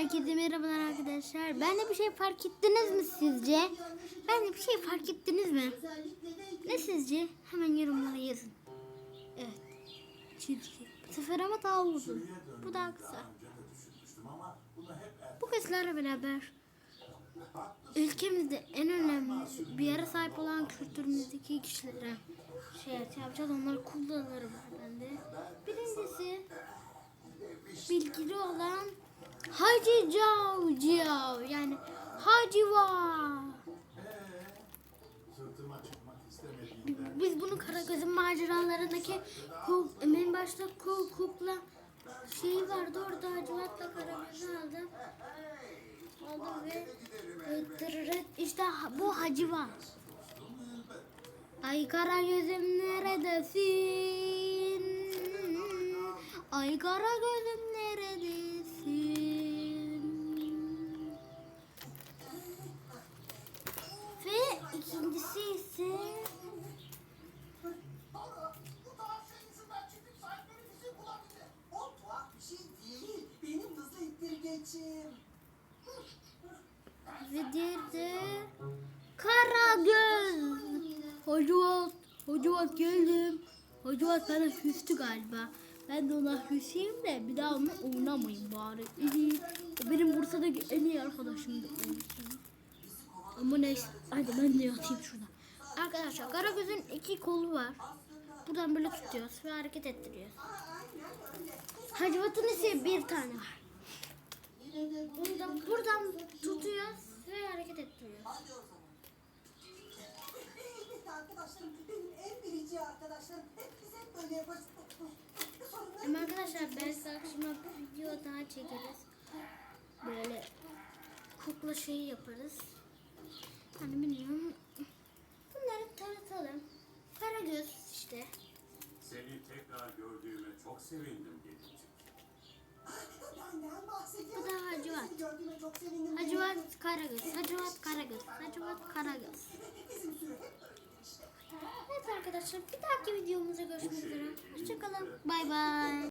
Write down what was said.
Herkese merhabalar arkadaşlar. Ben de bir şey fark ettiniz mi sizce? Ben de bir şey fark ettiniz mi? Ne sizce? Hemen yorumlara yazın. Evet. Çizgi. Bu sefer ama daha uzun. Bu daha kısa. Bu kızlarla beraber ülkemizde en önemli bir yere sahip olan kültürümüzdeki kişilere şey yapacağız. Onları kullanırım ben de. Birincisi Hacı Cav Cav yani Hacıva. Biz bunu Karagöz'ün maceralarındaki en başta kuk, kukla şey vardı orada Hacivat'la Karagöz'ü aldım. Aldım ve tırırıt. işte bu Hacıva. Ay Karagöz'üm neredesin? Ay Karagöz'üm hızlı ittirgecim. ve diğeri de Karagöz. Hacivat, Hacivat geldim. Hacivat bana küstü galiba. Ben de ona küseyim de bir daha onu oynamayın bari. Benim Bursa'daki en iyi arkadaşım da olsun. Ama neyse. Hadi ben de yatayım şurada. Arkadaşlar Karagöz'ün iki kolu var. Buradan böyle tutuyoruz ve hareket ettiriyoruz. Hacivat'ın ise bir tane var. Buradan, buradan tutuyoruz ve hareket ettiriyoruz. Arkadaşlarım. En birici arkadaşlarım. Hep biz hep böyle yaparız. Ama arkadaşlar belki akşama bir video daha çekeriz. Böyle kukla şeyi yaparız. Hani bilmiyorum. Bunları tanıtalım. Karagöz işte. Seni tekrar gördüğüme çok sevindim gelincik. Benden bahsediyorum. Bu da Hacivat. Seni gördüğüme çok sevindim. Hacivat Karagöz. Hacivat Karagöz. Hacivat Karagöz. Bizim sürü hep böyle işte. Evet arkadaşlar bir dahaki videomuzda görüşmek üzere. Hoşçakalın. Bay bay.